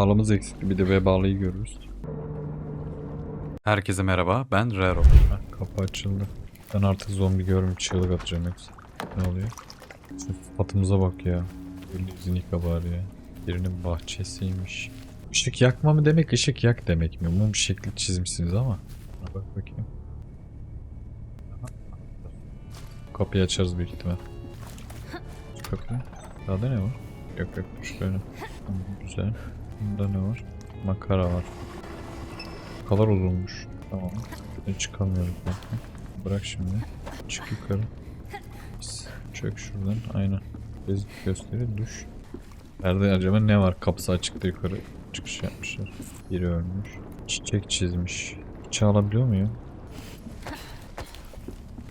Halımız eksikti bir de vebalıyı görürüz. Herkese merhaba, ben Rero. Heh, kapı açıldı. Ben artık zombi görmüyorum çığlık atacağım hepsi. Ne oluyor? Şu sıfatımıza bak ya. Yüzünü yıka bari ya. Birinin bahçesiymiş. Işık yakma mı demek ışık yak demek mi? Mum şekli çizmişsiniz ama. Buna bak bakayım. Kapıyı açarız büyük ihtimal. Aç kapıyı. Daha da ne var? Yok yokmuş böyle. Tamam, güzel. Bunda ne var? Makara var. Bu kadar uzunmuş. Tamam. Ben çıkamıyorum zaten. Bırak şimdi. Çık yukarı. Çök şuradan. Aynen. Bez gösteri düş. Nerede acaba ne var? Kapısı açıkta yukarı. Çıkış yapmışlar. Biri ölmüş. Çiçek çizmiş. Bıçağı alabiliyor muyum?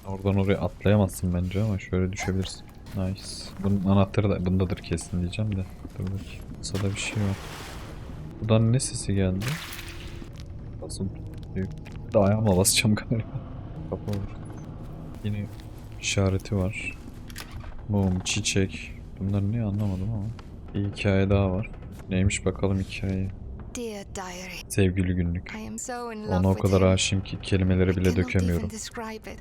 Oradan oraya atlayamazsın bence ama şöyle düşebilirsin. Nice. Bunun anahtarı da bundadır kesin diyeceğim de. Dur bakayım. Masada bir şey var. Buradan ne sesi geldi? Basın. Da ayağıma basacağım galiba. Kapı olur. Yine işareti var. Mum, çiçek. Bunlar ne anlamadım ama. Bir hikaye daha var. Neymiş bakalım hikaye. Sevgili günlük. Ona o kadar aşığım ki kelimeleri I bile dökemiyorum.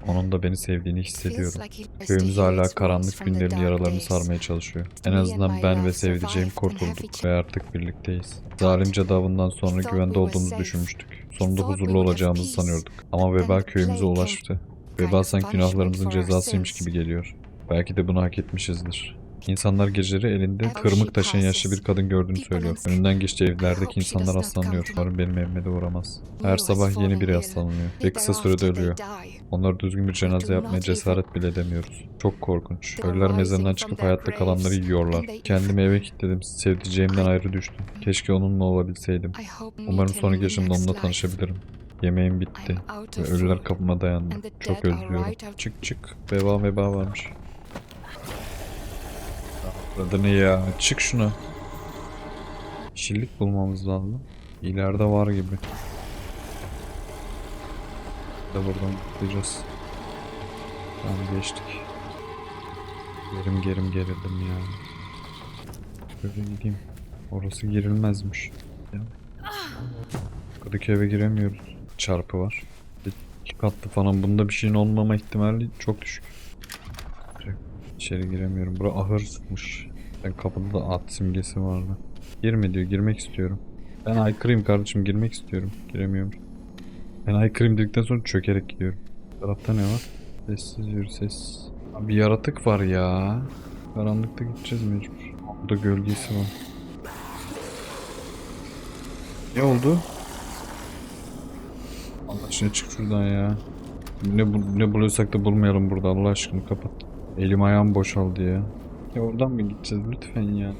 Onun da beni sevdiğini hissediyorum. Köyümüz hala karanlık günlerin yaralarını sarmaya çalışıyor. En azından ben ve sevdiceğim kurtulduk ve artık birlikteyiz. Zalimce davından sonra güvende olduğumuzu düşünmüştük. Sonunda huzurlu olacağımızı sanıyorduk. Ama veba köyümüze ulaştı. Veba sanki günahlarımızın cezasıymış gibi geliyor. Belki de bunu hak etmişizdir. İnsanlar geceleri elinde kırmık taşıyan yaşlı bir kadın gördüğünü söylüyor. Önünden geçtiği I hope evlerdeki insanlar hastalanıyor. Umarım benim evime de uğramaz. Her sabah yeni biri hastalanıyor ve kısa sürede ölüyor. die. Onlar düzgün bir cenaze yapmaya cesaret bile edemiyoruz. Çok korkunç. Ölüler mezarından çıkıp hayatta kalanları yiyorlar. Kendimi eve kilitledim. Sevdiceğimden ayrı düştüm. Keşke onunla olabilseydim. Umarım sonraki yaşımda onunla tanışabilirim. Yemeğim bitti. Ve ölüler kapıma dayandı. Çok özlüyorum. Çık çık. Veba veba varmış. Adı ne ya? Çık şuna. Yeşillik bulmamız lazım. İleride var gibi. Da buradan atlayacağız. Tamam geçtik. Gerim gerim gerildim ya. Şöyle gideyim. Orası girilmezmiş. Ya. Kadıköy'e giremiyoruz. Çarpı var. İki katlı falan. Bunda bir şeyin olmama ihtimali çok düşük. İçeri giremiyorum. Bura ahırsmış. Ben kapıda da at simgesi vardı. Girme diyor. Girmek istiyorum. Ben aykırıyım kardeşim. Girmek istiyorum. Giremiyorum. Ben aykırıyım dedikten sonra çökerek gidiyorum. Bu tarafta ne var? Sessiz yürü ses. Bir yaratık var ya. Karanlıkta gideceğiz mecbur. Burada gölgesi var. Ne oldu? Allah aşkına çık şuradan ya. Ne, bul- ne buluyorsak da bulmayalım burada Allah aşkına kapat. Elim ayağım boşaldı ya. Ya oradan mı gideceğiz lütfen ya.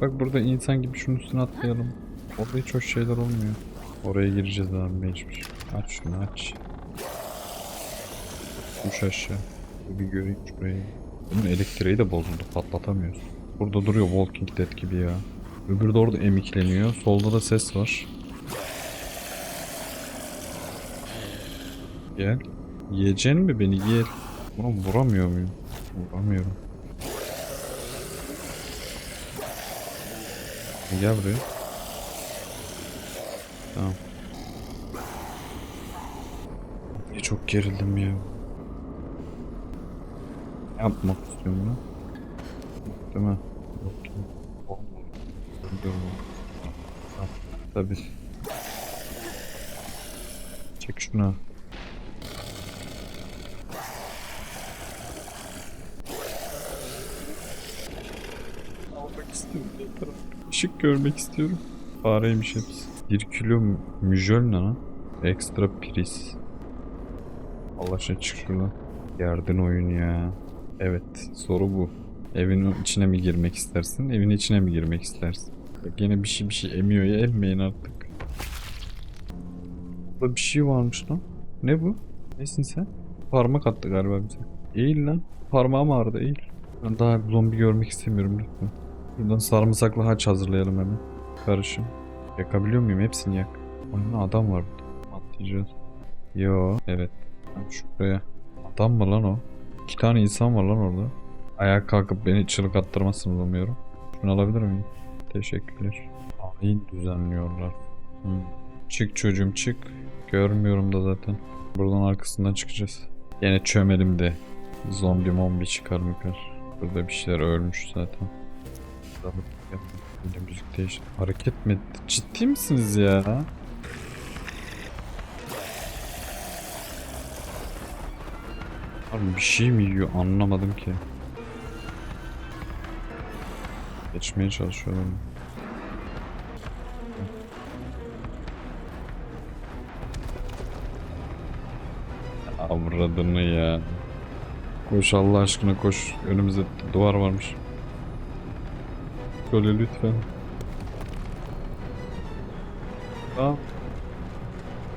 Bak burada insan gibi şunun üstüne atlayalım. Orada hiç hoş şeyler olmuyor. Oraya gireceğiz abi mecbur. Aç şunu aç. Düş aşağı. Bir göreyim şurayı. Bunun elektriği de bozuldu patlatamıyoruz. Burada duruyor Walking Dead gibi ya. Öbürü de orada emikleniyor. Solda da ses var. Gel. Yiyeceksin mi beni? Gel. Bunu vuramıyor muyum? Vuramıyorum. Gel buraya. Tamam. Ya çok gerildim ya. Yapmak istiyorum ben? Değil mi? Tabii. Çek şunu. Almak istiyorum. Işık görmek istiyorum. Fareymiş hepsi. 1 kilo müjöl ne lan? Ekstra pris. Allah aşkına çık şuradan. Yerdin oyun ya. Evet soru bu. Evin içine mi girmek istersin? Evin içine mi girmek istersin? Bak Gene bir şey bir şey emiyor ya emmeyin artık. Burada bir şey varmış lan. Ne bu? Nesin sen? Parmak attı galiba bize. Eğil lan. Parmağım ağrıdı eğil. Ben daha zombi görmek istemiyorum lütfen. Buradan sarımsaklı haç hazırlayalım hemen. Karışım. Yakabiliyor muyum? Hepsini yak. Oyunda adam var burada. Atlayacağız. Yo. Evet. Şuraya. Adam mı lan o? İki tane insan var lan orada. Ayağa kalkıp beni çığlık attırmasını umuyorum. Şunu alabilir miyim? Teşekkürler. Ayin düzenliyorlar. Hı. Çık çocuğum çık. Görmüyorum da zaten. Buradan arkasından çıkacağız. Yine çömelim de. Zombi mombi çıkar mıkar. Burada bir şeyler ölmüş zaten. Burada Yine müzik değiş. Hareket mi? Ciddi misiniz ya? Abi bir şey mi yiyor anlamadım ki. Geçmeye çalışıyorum. Avradını ya. Koş Allah aşkına koş. Önümüzde duvar varmış. Şöyle lütfen. Aa.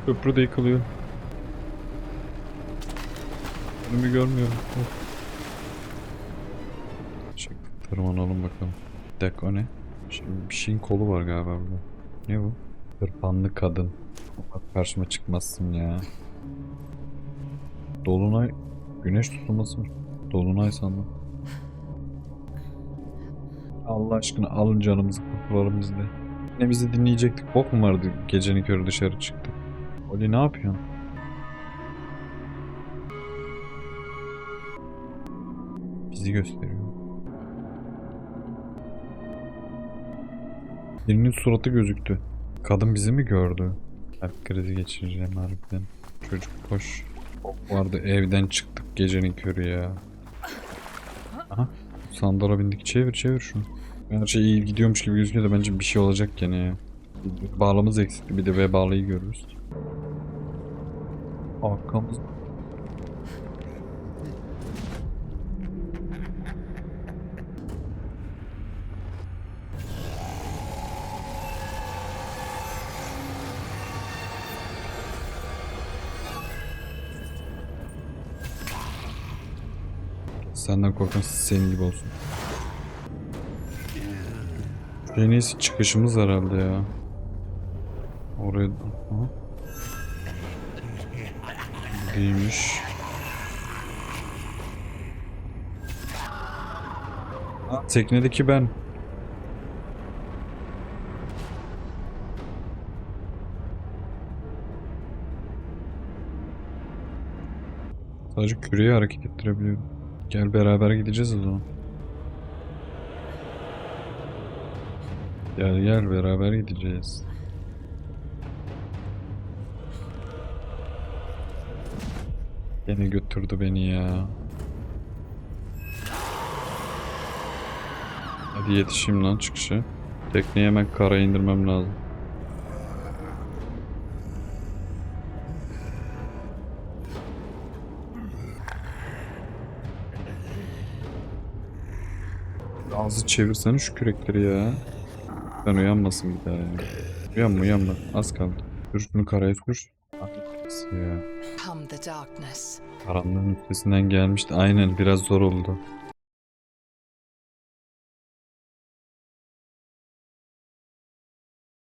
Köprü de yıkılıyor. Önümü görmüyorum. Çıktık tırmanalım bakalım. Dakika o ne? Şimdi bir şeyin kolu var galiba burada. Ne bu? Hırpanlı kadın. Bak karşıma çıkmazsın ya. Dolunay güneş tutulması mı? Dolunay sandım. Allah aşkına alın canımızı kurtulalım biz de. Ne bizi dinleyecektik. Bok mu vardı gecenin körü dışarı çıktık. Oli ne yapıyorsun? Bizi gösteriyor. Birinin suratı gözüktü. Kadın bizi mi gördü? Kalp krizi geçireceğim harbiden. Çocuk koş. Bok vardı evden çıktık gecenin körü ya. Aha. Sandala bindik. Çevir çevir şunu. Her şey iyi gidiyormuş gibi gözüküyor da bence bir şey olacak gene ya. Bağlamız eksikti bir de V bağlıyı görürüz. Arkamız Senden korkan senin gibi olsun. En iyisi çıkışımız herhalde ya. Oraya... Aha. Değilmiş. Ha, teknedeki ben. Sadece küreyi hareket ettirebiliyorum. Gel beraber gideceğiz o zaman. Gel gel beraber gideceğiz. Gene götürdü beni ya. Hadi yetişeyim lan çıkışa. Tekneyi hemen karaya indirmem lazım. Ağzı çevirsene şu kürekleri ya. Ben uyanmasın bir daha ya. Uyanma uyanma. Az kaldı. Sür şunu karaya sür. Ya? Karanlığın üstesinden gelmişti. Aynen biraz zor oldu.